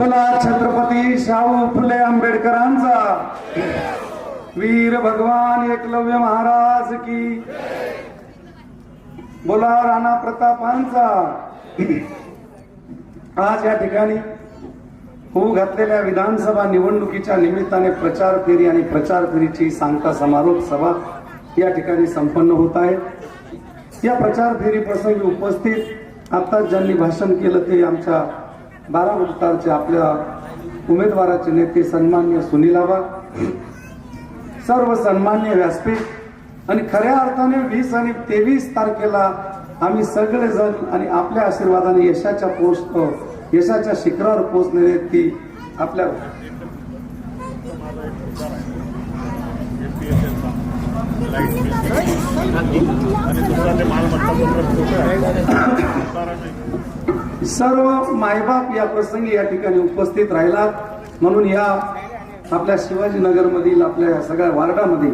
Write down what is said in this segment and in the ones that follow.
छत्रपती शाहू फुले आंबेडकरांचा. वीर भगवान एकलव्य महाराज की. बोला राणा प्रतापांचा. आज या ठिकाणी होऊ घातलेल्या विधानसभा निवडणुकीच्या निमित्ताने प्रचार फेरी आणि प्रचार फेरीची सांगता समारोप सभा या ठिकाणी संपन्न होत आहे. या प्रचार फेरी प्रसंगी उपस्थित आता ज्यांनी भाषण केलं ते आमच्या बारा बारामतीचे आपल्या उमेदवाराचे नेते सन्मान्य सुनील आबा सर्व सन्मान्य व्यासपीठ आणि खऱ्या अर्थाने वीस आणि तेवीस तारखेला आम्ही सगळेजण आणि आपल्या आशीर्वादाने यशाच्या पोस्ट यशाच्या शिखरावर पोहोचलेले ती आपल्या आणि सर्व मायबाप या प्रसंगी या ठिकाणी उपस्थित राहिलात. म्हणून या आपल्या शिवाजीनगरमधील आपल्या सगळ्या वार्डामध्ये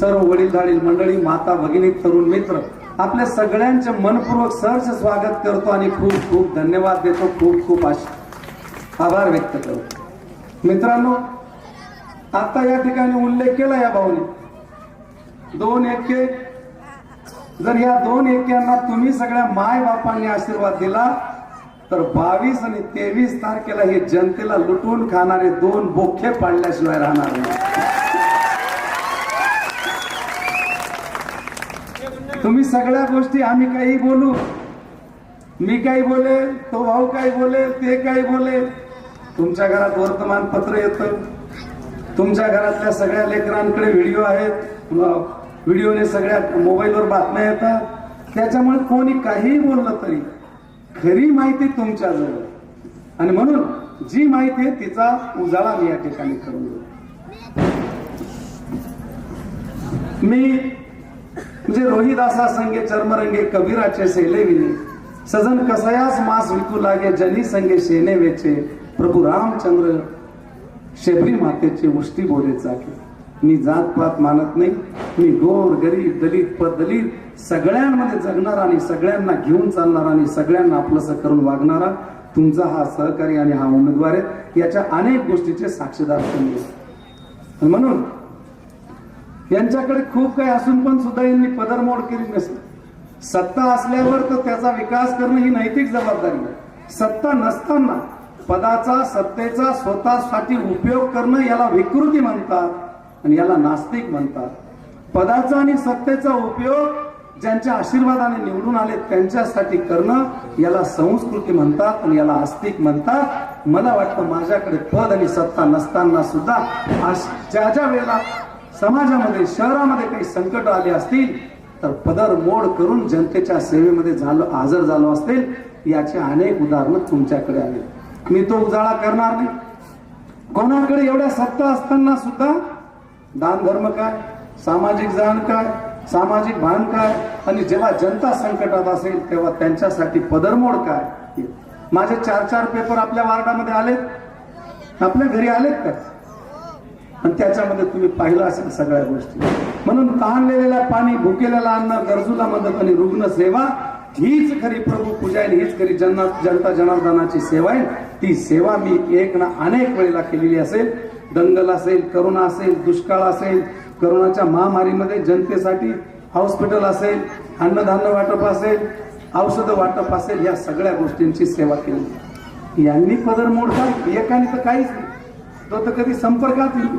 सर्व वडीलधारील मंडळी माता भगिनी तरुण मित्र आपल्या सगळ्यांचे मनपूर्वक सहर्ष स्वागत करतो आणि खूप खूप धन्यवाद देतो. खूप खूप आभार व्यक्त करतो. मित्रांनो आता या ठिकाणी उल्लेख केला या भाऊने. दोन एके जर या दोन एक्यांना तुम्ही सगळ्या माय बापांनी आशीर्वाद दिला तर बावीस आणि तेवीस तारखेला हे जनतेला लुटून खाणारे दोन बोखे पाडल्याशिवाय राहणार नाही. तुम्ही सगळ्या गोष्टी आम्ही काही बोलू. मी काही बोले तो भाऊ काही बोले ते काही बोले तुमच्या घरात वर्तमानपत्र येतं. तुमच्या घरातल्या सगळ्या लेकरांकडे व्हिडिओ आहेत. व्हिडिओने सगळ्या मोबाईलवर बातम्या येतात. त्याच्यामुळे कोणी काहीही बोललं तरी खरी माहिती तुमच्याजवळ. आणि म्हणून जी माहिती आहे तिचा उजाळा मी या ठिकाणी करून देऊ मी म्हणजे रोहिदासा संगे चर्मरंगे कबीराचे सेले विने. सजन कसयास मास विकू लागे जनी संगे शेने वेचे. प्रभू रामचंद्र शेबरी मातेचे उष्टी बोले जागे मी जात पात मानत नाही. मी गोर गरीब दलित पद दलित सगळ्यांमध्ये जगणारा आणि सगळ्यांना घेऊन चालणारा आणि सगळ्यांना आपलंसं करून वागणारा तुमचा हा सहकारी आणि हा उमेदवार आहे. याच्या अनेक गोष्टीचे साक्षीदार तुम्ही. म्हणून यांच्याकडे खूप काही असून पण सुद्धा यांनी पदरमोड केली नसेल. सत्ता असल्यावर तर त्याचा विकास करणं ही नैतिक जबाबदारी आहे. सत्ता नसताना पदाचा सत्तेचा स्वतःसाठी उपयोग करणं याला विकृती म्हणतात आणि याला नास्तिक म्हणतात. पदाचा आणि सत्तेचा उपयोग ज्यांच्या आशीर्वादाने निवडून आले त्यांच्यासाठी करणं याला संस्कृती म्हणतात आणि याला आस्तिक म्हणतात. मला वाटतं माझ्याकडे पद आणि सत्ता नसताना सुद्धा ज्या ज्या वेळेला समाजामध्ये शहरामध्ये काही संकट आले असतील तर पदर मोड करून जनतेच्या सेवेमध्ये झालो हजर झालो असतील याचे अनेक उदाहरणं तुमच्याकडे आले. मी तो उजाळा करणार नाही. कोणाकडे एवढ्या सत्ता असताना सुद्धा दान धर्म काय सामाजिक जाण काय सामाजिक भान काय? आणि जेव्हा जनता संकटात असेल तेव्हा त्यांच्यासाठी पदरमोड काय? माझे चार चार पेपर आपल्या वार्डामध्ये आलेत. आपल्या घरी आलेत का? आणि त्याच्यामध्ये तुम्ही पाहिलं असेल सगळ्या गोष्टी. म्हणून तहानलेल्या पाणी भुकेलेला अन्न गरजूला मदत आणि रुग्ण सेवा हीच खरी प्रभू पूजा आहे हीच खरी जनता जनता जनार्दनाची सेवा आहे. ती सेवा मी एक ना अनेक वेळेला केलेली असेल. दंगल असेल करुणा असेल दुष्काळ असेल करोनाच्या महामारीमध्ये जनतेसाठी हॉस्पिटल असेल अन्नधान्य वाटप असेल औषधं वाटप असेल या सगळ्या गोष्टींची सेवा केली. यांनी पदर मोडतात एकाने तर काहीच नाही. तो तर कधी संपर्कात येईल.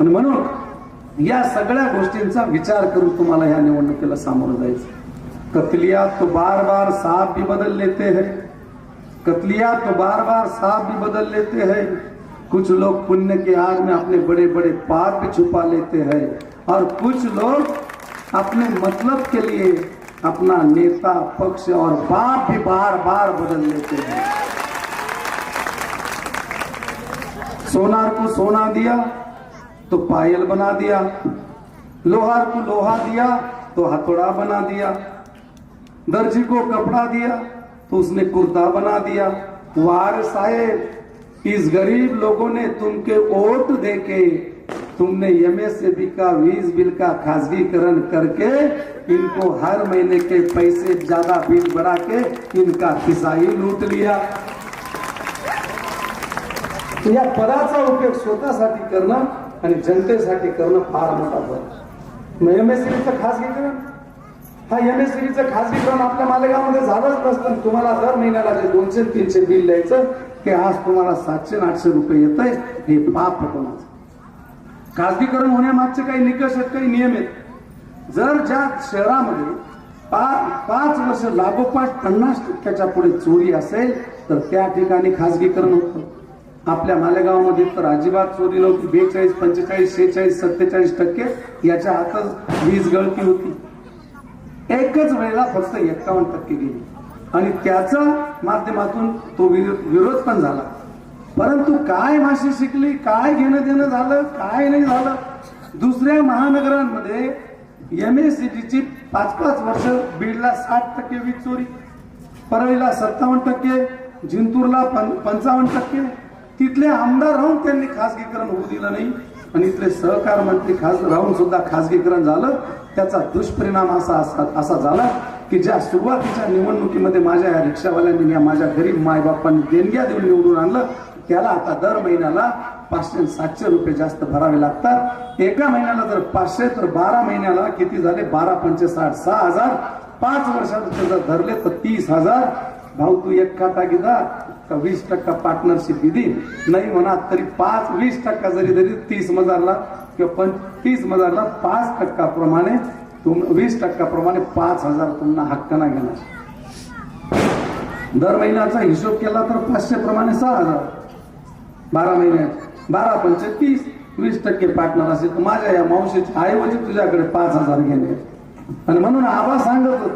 आणि म्हणून या सगळ्या गोष्टींचा विचार करून तुम्हाला या निवडणुकीला सामोरं जायचं कतलिया तो बार बार साफ भी बदल लेते हैं. कतलिया तो बार बार साफ भी बदल लेते हैं. कुछ लोग पुण्य के आग में अपने बड़े बड़े पाप छुपा लेते हैं और कुछ लोग अपने मतलब के लिए अपना नेता, पक्ष और बाप भी बार बार बदल लेते हैं। सोनार को सोना दिया तो पायल बना दिया। लोहार को लोहा दिया तो हथौड़ा बना दिया। दर्जी को कपड़ा दिया तो उसने कुर्ता बना दिया। वार साहेब इस गरीब लोगों ने तुमके वोट देके तुमने एमएसएबी का वीज बिल का खासगीकरण करके इनको हर महीने के पैसे ज्यादा बिल बढ़ा के इनका खिसा लूट लिया। या पदाचा उपयोग स्वतःसाठी करणं आणि जनतेसाठी करणं फार मोठा फरक मग एम खासगीकरण हा एम खासगीकरण आपल्या मालेगावमध्ये झालंच नसतं तुम्हाला दर महिन्याला जे दोनशे तीनशे बिल द्यायचं की आज तुम्हाला सातशे आठशे रुपये येत आहे हे पाप कोणाचं खासगीकरण होण्यामागचे काही निकष आहेत काही नियम आहेत. जर ज्या शहरामध्ये पा- पाच वर्ष लागोपाठ पन्नास टक्क्याच्या पुढे चोरी असेल तर त्या ठिकाणी खासगीकरण होतं. आपल्या मालेगावमध्ये तर अजिबात चोरी नव्हती. बेचाळीस पंचेचाळीस शेहेचाळीस सत्तेचाळीस टक्के याच्या हातच वीज गळती होती. एकच वेळेला फक्त एक्कावन्न टक्के गेली. आणि त्याचा माध्यमातून तो विरोध पण झाला. परंतु काय भाषा शिकली काय घेणं देणं झालं काय नाही झालं? दुसऱ्या महानगरांमध्ये एम एस सी ची पाच पाच वर्ष बीडला साठ टक्के वीज चोरी परळीला सत्तावन्न टक्के जिंतूरला पं- पंचावन्न टक्के. तिथले आमदार राहून त्यांनी खासगीकरण होऊ दिलं नाही आणि इथले सहकार मंत्री खास राहून सुद्धा खासगीकरण झालं. त्याचा दुष्परिणाम असा असा असा झाला. की ज्या सुरुवातीच्या निवडणुकीमध्ये माझ्या या रिक्षावाल्यांनी या माझ्या गरीब मायबापांनी देणग्या देऊन निवडून आणलं त्याला आता दर महिन्याला पाचशे सातशे रुपये जास्त भरावे लागतात. एका महिन्याला जर पाचशे तर बारा महिन्याला किती झाले? बारा पंचे साठ सहा हजार. पाच वर्षात जर धरले तर तीस हजार. भाऊ तू एक खाता घेता का वीस टक्का पार्टनरशिप दिली नाही म्हणा तरी पाच वीस टक्का जरी तरी तीस मजारला किंवा पण तीस मजारला पाच टक्का प्रमाणे तुम वीस टक्क्याप्रमाणे पाच हजार तुम्हाला नाही घेणार. दर महिन्याचा हिशोब केला तर पाचशे प्रमाणे सहा हजार. बारा महिन्यात बारा पंचे तीस वीस टक्के पार्टनर असेल तर माझ्या या मावशीच्या ऐवजी तुझ्याकडे पाच हजार घेणे. आणि म्हणून आबा सांगत होत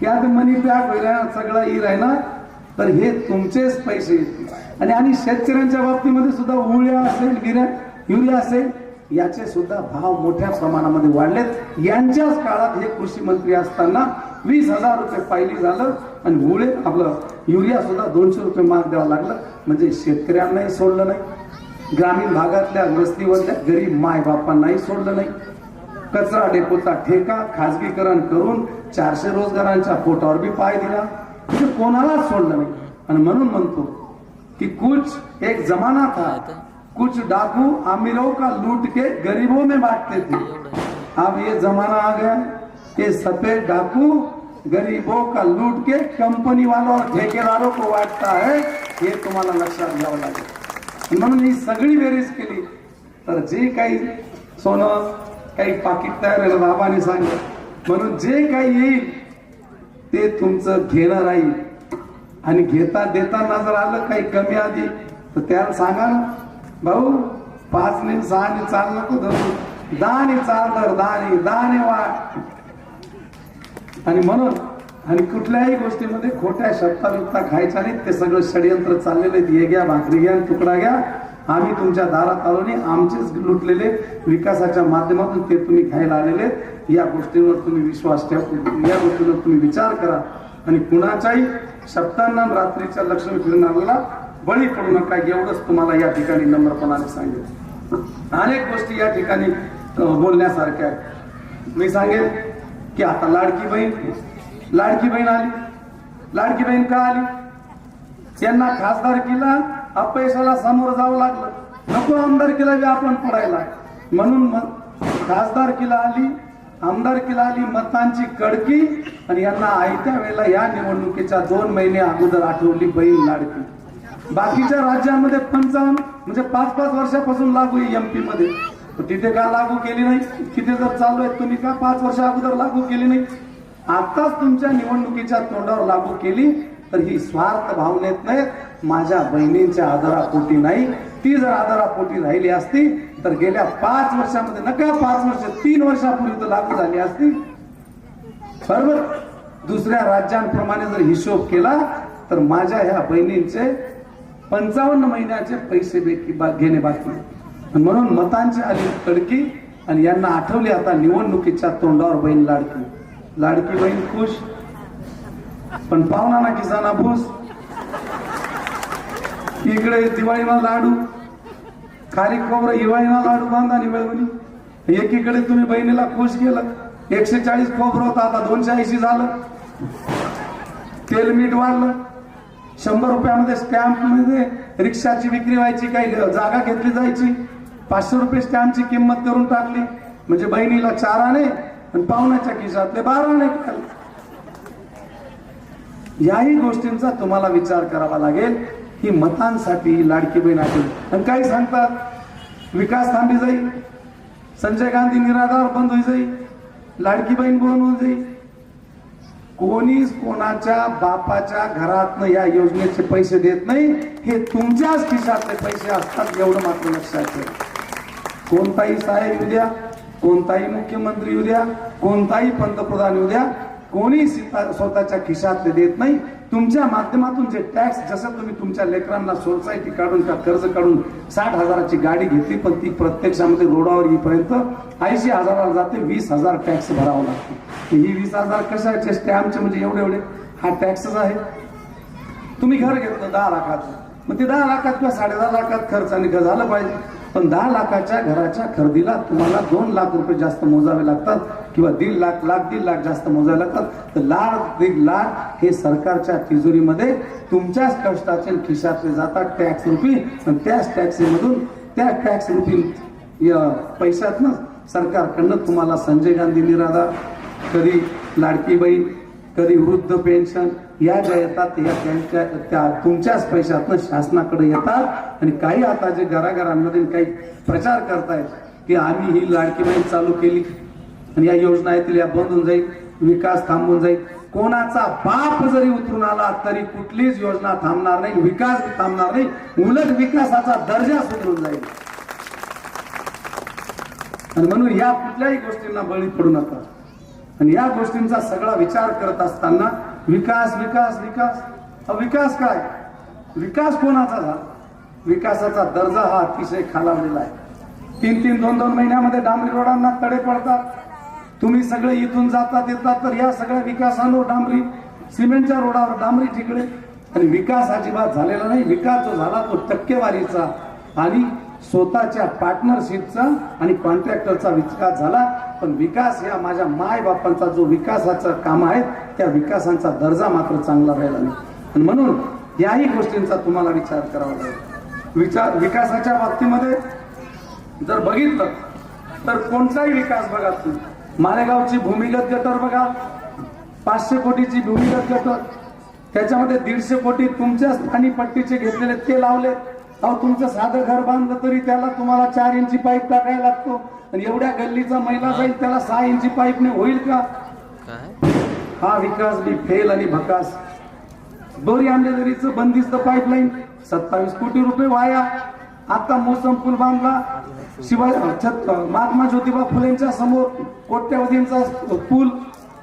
की आता मनी पॅक होईल सगळं ई राहिला तर हे तुमचेच पैसे. आणि आणि शेतकऱ्यांच्या बाबतीमध्ये सुद्धा उळ्या असेल गिऱ्या युरिया असेल याचे सुद्धा भाव मोठ्या प्रमाणामध्ये वाढलेत. यांच्याच काळात हे कृषी मंत्री असताना वीस हजार रुपये पायली झालं आणि गुळे आपलं युरिया सुद्धा दोनशे रुपये मार्क द्यावं लागलं. म्हणजे शेतकऱ्यांनाही सोडलं नाही. ग्रामीण भागातल्या वस्तीवरच्या गरीब मायबापांनाही सोडलं नाही. कचरा डेपोचा ठेका खाजगीकरण करून चारशे रोजगारांच्या पोटावर बी पाय दिला. म्हणजे कोणालाच सोडलं नाही. आणि म्हणून म्हणतो की कुछ एक जमाना था. कुछ डाकू अमीरों का लूट के गरीबों में बांटते थे। अब ये जमाना आ गया कि सफेद डाकू गरीबों का लूट के कंपनी वालों और ठेकेदारों को बांटता है। हे तुम्हाला लक्षात घ्यावं लागेल म्हणून ही सगळी बेरीज केली तर जे काही सोनं काही पाकिट तयार आहे बाबाने सांगितलं म्हणून जे काही येईल ते तुमचं घेणं राहील आणि घेता देताना जर आलं काही कमी आधी तर त्याला सांगा ना भाऊ पाच ने सहा ने चाल नको धरू. दाने चाल धर दाने दाने दहा वाट आणि म्हणून आणि कुठल्याही गोष्टीमध्ये खोट्या शब्दा बिप्ता खायच्या नाहीत. ते सगळं षडयंत्र चाललेलं आहे हे घ्या भाकरी घ्या तुकडा घ्या. आम्ही तुमच्या दारात आलो नाही. आमचेच लुटलेले विकासाच्या माध्यमातून ते तुम्ही खायला आलेले आहेत. या गोष्टीवर तुम्ही विश्वास ठेवा. या गोष्टीवर तुम्ही विचार करा. आणि कुणाच्याही शब्दांना रात्रीच्या लक्ष्मी फिरणाऱ्याला बळी पडू नका एवढंच तुम्हाला या ठिकाणी नम्रपणाने सांगेल अनेक गोष्टी या ठिकाणी बोलण्यासारख्या आहेत. मी सांगेल की आता लाडकी बहीण लाडकी बहीण आली. लाडकी बहीण का आली? यांना खासदारकीला अपयशाला सामोरं जावं लागलं. नको आमदारकीला बी आपण पडायला. म्हणून मग खासदारकीला आली आमदारकीला आली मतांची कडकी आणि यांना आयत्या वेळेला या निवडणुकीच्या दोन महिने अगोदर आठवली बहीण लाडकी. बाकीच्या राज्यांमध्ये पंचावन्न म्हणजे पाच पाच वर्षापासून लागू आहे एमपी मध्ये. तर तिथे का लागू केली नाही? तिथे जर चालू आहे तुम्ही का पाच वर्ष अगोदर लागू केली नाही? आताच तुमच्या निवडणुकीच्या तोंडावर लागू केली तर ही स्वार्थ भावनेत नाही माझ्या बहिणींच्या आदरापोटी नाही. ती जर आदरापोटी राहिली असती तर गेल्या पाच वर्षामध्ये नका पाच वर्ष तीन वर्षापूर्वी तर लागू झाली असती. बरोबर? दुसऱ्या राज्यांप्रमाणे जर हिशोब केला तर माझ्या ह्या बहिणींचे पंचावन्न महिन्याचे पैसे बेकी बा- घेणे बाकी म्हणून मतांची आली तडकी आणि यांना आठवली आता निवडणुकीच्या तोंडावर बहीण लाडकी. लाडकी बहीण खुश पण पाहुणा ना किसाना भूस. इकडे दिवाळीला लाडू खाली खोबरं हिवाळीला लाडू बांधा आणि वेळवणी एकीकडे तुम्ही बहिणीला खुश केलं. एकशे चाळीस खोबरं होता आता दोनशे ऐंशी झालं. तेल मीठ वाढलं. शंभर रुपयामध्ये स्टॅम्पमध्ये रिक्षाची विक्री व्हायची काही जागा घेतली जायची. पाचशे रुपये स्टॅम्पची किंमत करून टाकली. म्हणजे बहिणीला चार आणे आणि पाहुण्याच्या खिशातले बारा आणे याही गोष्टींचा तुम्हाला विचार करावा लागेल. ही मतांसाठी लाडकी बहीण आहे. आणि काही सांगतात विकास थांबी जाईल संजय गांधी निराधार बंद होई जाईल लाडकी बहीण बंद होऊन जाईल कोणीच कोणाच्या बापाच्या घरातनं या योजनेचे पैसे देत नाही. हे तुमच्याच खिशातले पैसे असतात एवढं मात्र लक्षात ठेवा. कोणताही साहेब येऊ द्या कोणताही मुख्यमंत्री येऊ द्या कोणताही पंतप्रधान येऊ द्या कोणी स्वतःच्या खिशातले देत नाही. तुमच्या माध्यमातून जे टॅक्स जसं तुम्ही तुमच्या लेकरांना सोसायटी काढून का कर्ज काढून साठ हजाराची गाडी घेतली पण ती प्रत्यक्षामध्ये रोडावर येईपर्यंत ऐंशी हजाराला जाते वीस हजार टॅक्स भरावा लागतो. ही वीस हजार कशाचे? स्टॅम्पचे म्हणजे एवढे एवढे हा टॅक्सच आहे. तुम्ही घर घेतलं दहा लाखाचं. मग ते दहा लाखात किंवा साडे दहा लाखात खर्च आणि घर झालं पाहिजे. पण दहा लाखाच्या घराच्या खरेदीला तुम्हाला दोन लाख रुपये जास्त मोजावे लागतात किंवा दीड लाख लाख दीड लाख जास्त मोजावे लागतात. तर लाख दीड लाख हे सरकारच्या तिजोरीमध्ये तुमच्याच कष्टाचे खिशातले जातात टॅक्स रुपी. आणि त्याच टॅक्सीमधून त्या टॅक्स रुपी पैशातनं सरकारकडनं तुम्हाला संजय गांधी निराधार कधी लाडकी बहीण कधी वृद्ध पेन्शन या ज्या येतात या त्यांच्या त्या तुमच्याच पैशातनं शासनाकडे येतात. आणि काही आता जे घराघरांमध्ये काही प्रचार करतायत की आम्ही ही लाडकी बहीण चालू केली. आणि या योजना येतील या बंद होऊन जाईल विकास थांबून जाईल. कोणाचा बाप जरी उतरून आला तरी कुठलीच योजना थांबणार नाही विकास थांबणार नाही. उलट विकासाचा दर्जा सुधरून जाईल. आणि म्हणून या कुठल्याही गोष्टींना बळी पडू नका. आणि या गोष्टींचा सगळा विचार करत असताना विकास विकास विकास. हा विकास काय? विकास कोणाचा झाला? विकासाचा दर्जा हा अतिशय खालावलेला आहे. तीन तीन दोन दोन महिन्यामध्ये डांबरी रोडांना तडे पडतात. तुम्ही सगळे इथून जातात येतात तर या सगळ्या विकासांवर डांबरी सिमेंटच्या रोडावर डांबरी ठिकडे आणि विकास अजिबात झालेला नाही. विकास जो झाला तो टक्केवारीचा. आणि स्वतःच्या पार्टनरशिपचा आणि कॉन्ट्रॅक्टरचा विकास झाला. पण विकास या माझ्या माय बापांचा जो विकासाचं काम आहे त्या विकासांचा दर्जा मात्र चांगला राहिला नाही. आणि म्हणून याही गोष्टींचा तुम्हाला विचार करावा लागेल. विचार विकासाच्या बाबतीमध्ये जर बघितलं तर कोणताही विकास बघा तुम्ही. मालेगावची भूमिगत गटर बघा. पाचशे कोटीची भूमिगत गटर. त्याच्यामध्ये दीडशे कोटी तुमच्याच पाणीपट्टीचे घेतलेले ते लावले अहो तुमचं साधं घर बांधलं तरी त्याला तुम्हाला चार इंची पाईप टाकायला लागतो. आणि एवढ्या गल्लीचा महिला जाईल त्याला सहा इंची पाईपने होईल का? हा विकास बी फेल आणि भकास. दोरी आंबेदरीचं बंदिस्त पाईपलाईन सत्तावीस कोटी रुपये वाया. आता मोसम पूल बांधला. शिवाय छत महात्मा ज्योतिबा फुलेंच्या समोर कोट्यावधींचा पूल.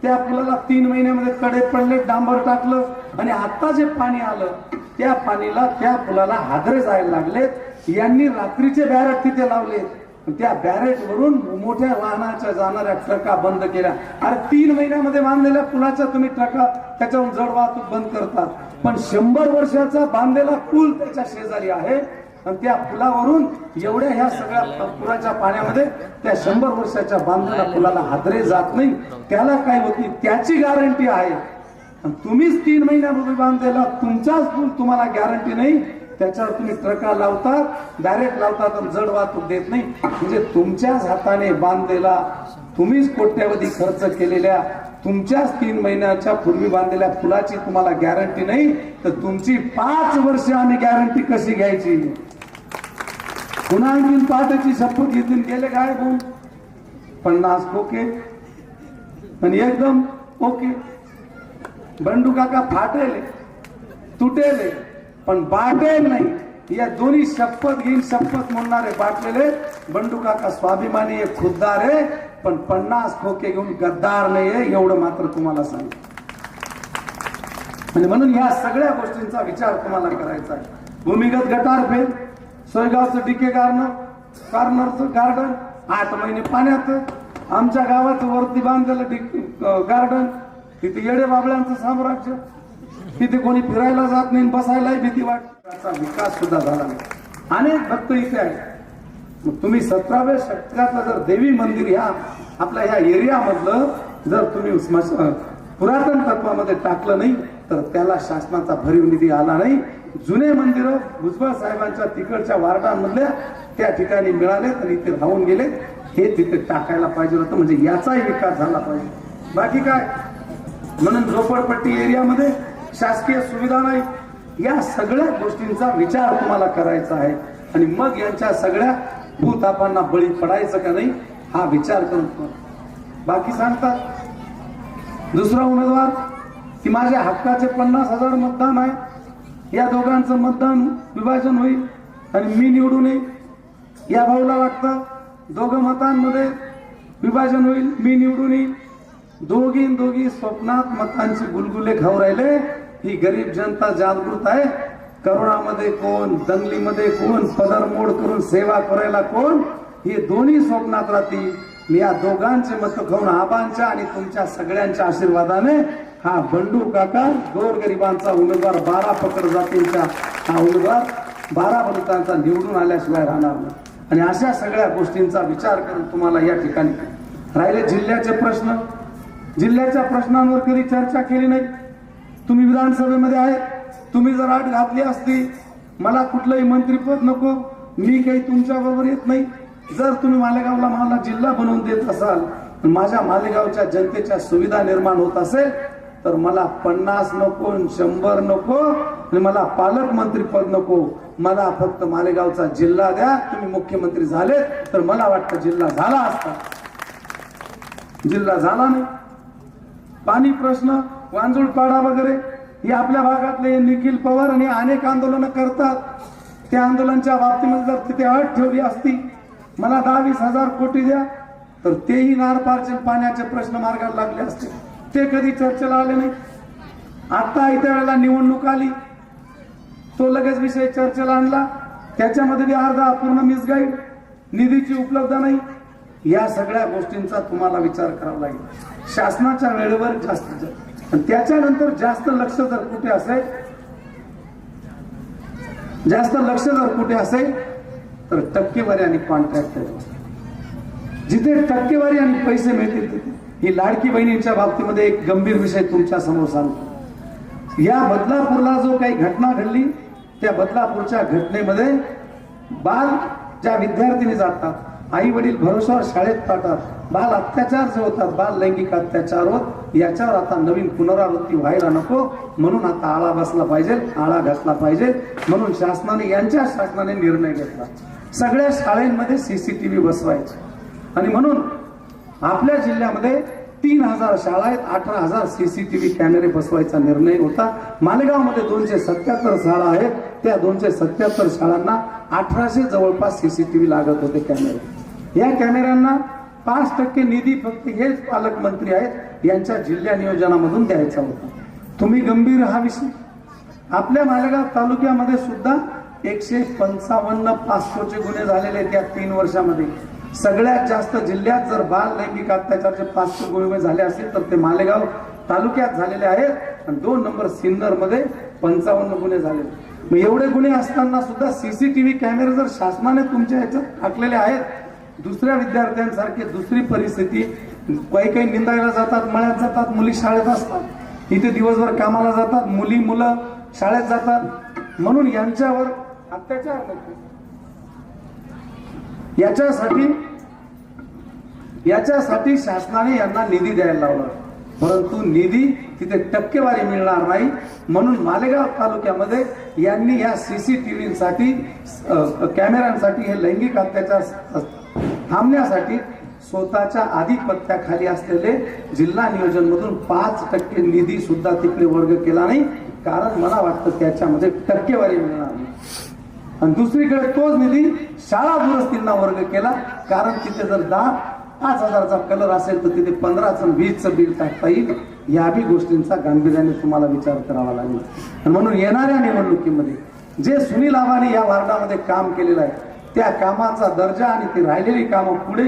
त्या पुलाला तीन महिन्यामध्ये कडे पडले डांबर टाकलं आणि आता जे पाणी आलं त्या पाणीला त्या पुलाला हादरे जायला लागलेत. यांनी रात्रीचे बॅरेट तिथे लावले. त्या बॅरेट वरून मोठ्या वाहनाच्या जाणाऱ्या ट्रका बंद केल्या. अरे तीन महिन्यामध्ये बांधलेल्या पुलाच्या तुम्ही ट्रका त्याच्यावरून जड वाहतूक बंद करतात. पण शंभर वर्षाचा बांधलेला पूल त्याच्या शेजारी आहे. आणि त्या पुलावरून एवढ्या ह्या सगळ्या पुराच्या पाण्यामध्ये त्या शंभर वर्षाच्या बांधलेल्या पुलाला हादरे जात नाही. त्याला काय होत नाही? त्याची गॅरंटी आहे. तुम्हीच तीन महिन्यापूर्वी बांधलेला तुमचाच पूल तुम्हाला गॅरंटी नाही. त्याच्यावर तुम्ही ट्रका लावतात डायरेक्ट लावतात आणि जड वाहतूक देत नाही. म्हणजे तुमच्याच हाताने बांधलेला तुम्हीच कोट्यावधी खर्च केलेल्या तुमच्याच तीन महिन्याच्या पूर्वी बांधलेल्या पुलाची तुम्हाला गॅरंटी नाही. तर तुमची पाच वर्ष आम्ही गॅरंटी कशी घ्यायची? पुन्हा आणखीन पहाटेची शपथ घेतली गेले काय कोण पन्नास ओके आणि एकदम ओके. बंडू काका फाटेले तुटेले पण बाटेल नाही. या दोन्ही शपथ घेऊन शपथ म्हणणारे बाटलेले. बंडू काका स्वाभिमानी आहे खुद्दार आहे पण पन्नास खोके घेऊन गद्दार नाही आहे एवढं मात्र तुम्हाला सांग आणि म्हणून ह्या सगळ्या गोष्टींचा विचार तुम्हाला करायचा आहे. भूमिगत गटार फेल. सोयगावचं डीके गार्नर कार्नरचं गार्डन आठ महिने पाण्यात. आमच्या गावाचं वरती बांधलेलं डिके गार्डन तिथे येडे बाबळ्यांचं साम्राज्य. तिथे कोणी फिरायला जात नाही बसायलाही भीती वाटते. विकास सुद्धा झाला नाही. अनेक भक्त इथे आहेत. तुम्ही सतराव्या शतकातलं जर देवी मंदिर ह्या आपल्या ह्या एरियामधलं जर तुम्ही पुरातन तत्वामध्ये टाकलं नाही तर त्याला शासनाचा भरीव निधी आला नाही. जुने मंदिर भुजबळ साहेबांच्या तिकडच्या वार्डांमधल्या त्या ठिकाणी मिळाले आणि इथे राहून गेले हे तिथे टाकायला पाहिजे होतं म्हणजे याचाही विकास झाला पाहिजे. बाकी काय? म्हणून झोपडपट्टी एरियामध्ये शासकीय सुविधा नाही. या सगळ्या गोष्टींचा विचार तुम्हाला करायचा आहे. आणि मग यांच्या सगळ्या भूतापांना बळी पडायचं का नाही हा विचार करून बाकी सांगतात दुसरा उमेदवार की माझ्या हक्काचे पन्नास हजार मतदान आहे. या दोघांचं मतदान विभाजन होईल आणि मी निवडून येईल या भाऊला वाटतं दोघं मतांमध्ये विभाजन होईल मी निवडून येईल दोघी दोघी स्वप्नात मतांचे गुलगुले खाऊ राहिले. ही गरीब जनता जागृत आहे. करोनामध्ये कोण दंगलीमध्ये कोण पदरमोड करून सेवा करायला कोण? हे दोन्ही स्वप्नात राहतील. मी या दोघांचे मत खाऊन आबांच्या आणि तुमच्या सगळ्यांच्या आशीर्वादाने हा बंडू काका गोरगरिबांचा उमेदवार बारा पकड जातींचा हा उमेदवार बारा बलुतांचा निवडून आल्याशिवाय राहणार नाही. आणि अशा सगळ्या गोष्टींचा विचार करून तुम्हाला या ठिकाणी राहिले जिल्ह्याचे प्रश्न. जिल्ह्याच्या प्रश्नांवर कधी चर्चा केली नाही? तुम्ही विधानसभेमध्ये आहे तुम्ही जर आठ घातली असती मला कुठलंही मंत्रीपद नको मी काही तुमच्या बरोबर येत नाही. जर तुम्ही मालेगावला मला जिल्हा बनवून देत असाल माझ्या मालेगावच्या जनतेच्या सुविधा निर्माण होत असेल तर मला पन्नास नको शंभर नको आणि मला पालकमंत्री पद नको. मला फक्त मालेगावचा जिल्हा द्या. तुम्ही मुख्यमंत्री झाले तर मला वाटतं जिल्हा झाला असता. जिल्हा झाला नाही. पाणी प्रश्न वांजुळपाडा वगैरे हे आपल्या भागातले निखिल पवार आणि अनेक आंदोलन करतात. त्या आंदोलनाच्या बाबतीमध्ये जर तिथे अट ठेवली असती मला दहा वीस हजार कोटी द्या तर तेही नारपारचे पाण्याचे प्रश्न मार्गाला लागले असते. ते कधी चर्चेला आले नाही. आता इथे वेळेला निवडणूक आली. तो लगेच विषय चर्चेला आणला. त्याच्यामध्ये बी अर्धा अपूर्ण मिसगाईड. निधीची उपलब्ध नाही. या सगळ्या गोष्टींचा तुम्हाला विचार करावा लागेल. शासनाच्या वेळेवर जास्त त्याच्यानंतर जास्त लक्ष जर कुठे असेल जास्त लक्ष जर कुठे असेल तर टक्केवारी आणि कॉन्ट्रॅक्ट जिथे टक्केवारी आणि पैसे मिळतील तिथे ही लाडकी बहिणींच्या बाबतीमध्ये एक गंभीर विषय तुमच्यासमोर सांगतो. या बदलापूरला जो काही घटना घडली त्या बदलापूरच्या घटनेमध्ये बाल ज्या विद्यार्थिनी जातात आई वडील भरोशावर शाळेत पाठतात बाल अत्याचार जे होतात बाल लैंगिक अत्याचार होत याच्यावर आता नवीन पुनरावृत्ती व्हायला नको म्हणून आता आळा बसला पाहिजे आळा घासला पाहिजे म्हणून शासनाने यांच्या शासनाने निर्णय घेतला. सगळ्या शाळेमध्ये सीसीटीव्ही बसवायचे. आणि म्हणून आपल्या जिल्ह्यामध्ये तीन हजार शाळा आहेत अठरा हजार सीसीटीव्ही कॅमेरे बसवायचा निर्णय होता. मालेगावमध्ये दोनशे सत्याहत्तर शाळा आहेत. त्या दोनशे सत्याहत्तर शाळांना अठराशे जवळपास सीसीटीव्ही लागत होते कॅमेरे. या कॅमेऱ्यांना पाच टक्के निधी फक्त हेच पालकमंत्री आहेत यांच्या जिल्हा नियोजनामधून द्यायचा होता. तुम्ही गंभीर हा विषय. आपल्या मालेगाव तालुक्यामध्ये सुद्धा एकशे पंचावन्न पासपोचे गुन्हे झालेले आहेत या तीन वर्षामध्ये. सगळ्यात जास्त जिल्ह्यात जर बाल लैंगिक अत्याचारचे पाचशे गुन्हे झाले असतील तर ते मालेगाव तालुक्यात झालेले आहेत. आणि दोन नंबर सिन्नरमध्ये पंचावन्न गुन्हे झाले. मग एवढे गुन्हे असताना सुद्धा सीसीटीव्ही कॅमेरे जर शासनाने तुमच्या ह्याच्यात टाकलेले आहेत दुसऱ्या विद्यार्थ्यांसारखी दुसरी परिस्थिती काही काही निंदायला जातात मळ्यात जातात मुली शाळेत असतात. इथे दिवसभर कामाला जातात मुली मुलं शाळेत जातात. म्हणून यांच्यावर अत्याचार नको याच्यासाठी याच्यासाठी शासनाने यांना निधी द्यायला लावला. परंतु निधी तिथे टक्केवारी मिळणार नाही. म्हणून मालेगाव तालुक्यामध्ये यांनी या सीसीटीव्हीसाठी कॅमेऱ्यांसाठी हे लैंगिक अत्याचार थांबण्यासाठी स्वतःच्या आधिपत्याखाली असलेले जिल्हा नियोजन मधून पाच टक्के निधी सुद्धा तिकडे वर्ग केला नाही. कारण मला वाटतं त्याच्यामध्ये टक्केवारी मिळणार आणि दुसरीकडे तोच निधी शाळा दुरुस्तींना वर्ग केला. कारण तिथे जर दहा पाच हजारचा कलर असेल तर तिथे पंधराचं वीजचं बिल टाकता येईल. या बी गोष्टींचा गांभीर्याने तुम्हाला विचार करावा लागेल. आणि म्हणून येणाऱ्या निवडणुकीमध्ये जे सुनील आव्हाने या वार्डामध्ये काम केलेलं आहे त्या कामाचा दर्जा आणि ती राहिलेली कामं पुढे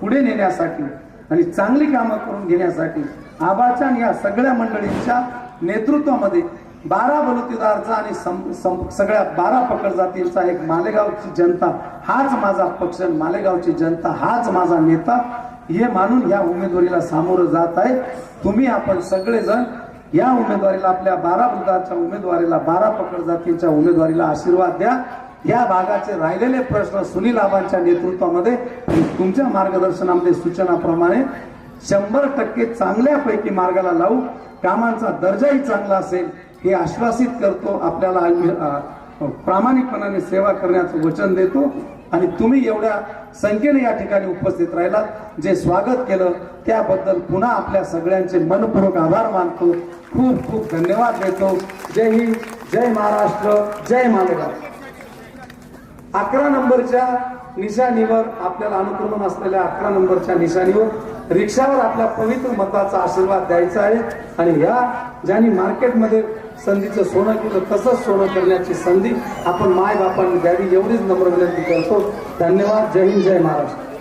पुढे नेण्यासाठी आणि चांगली कामं करून घेण्यासाठी आबाच्या या सगळ्या मंडळींच्या नेतृत्वामध्ये बारा बलुतेदारचा आणि सम- सम- सगळ्या बारा पकड जातींचा एक मालेगावची जनता हाच माझा पक्ष मालेगावची जनता हाच माझा नेता हे मानून या उमेदवारीला सामोरं जात आहे तुम्ही आपण सगळेजण या उमेदवारीला आपल्या बारा बुद्धाच्या उमेदवारीला बारा पकड जातींच्या उमेदवारीला आशीर्वाद द्या. या भागाचे राहिलेले प्रश्न सुनील आबांच्या नेतृत्वामध्ये तुमच्या मार्गदर्शनामध्ये सूचनाप्रमाणे शंभर टक्के चांगल्यापैकी मार्गाला लावू. कामांचा दर्जाही चांगला असेल. हे आश्वासित करतो आपल्याला प्रामाणिकपणाने सेवा करण्याचं वचन देतो. आणि तुम्ही एवढ्या संख्येने या ठिकाणी उपस्थित राहिलात जे स्वागत केलं त्याबद्दल पुन्हा आपल्या सगळ्यांचे मनपूर्वक आभार मानतो. खूप खूप धन्यवाद देतो. जय हिंद जय महाराष्ट्र जय मालेगाव. अकरा नंबरच्या निशाणीवर आपल्याला अनुक्रमण असलेल्या अकरा नंबरच्या निशाणीवर रिक्षावर आपल्या पवित्र मताचा आशीर्वाद द्यायचा आहे. आणि या ज्यांनी मार्केटमध्ये संधीचं सोनं केलं तसंच सोनं करण्याची संधी आपण माय बापांनी द्यावी एवढीच नम्र विनंती करतो. धन्यवाद. जय हिंद जय महाराष्ट्र.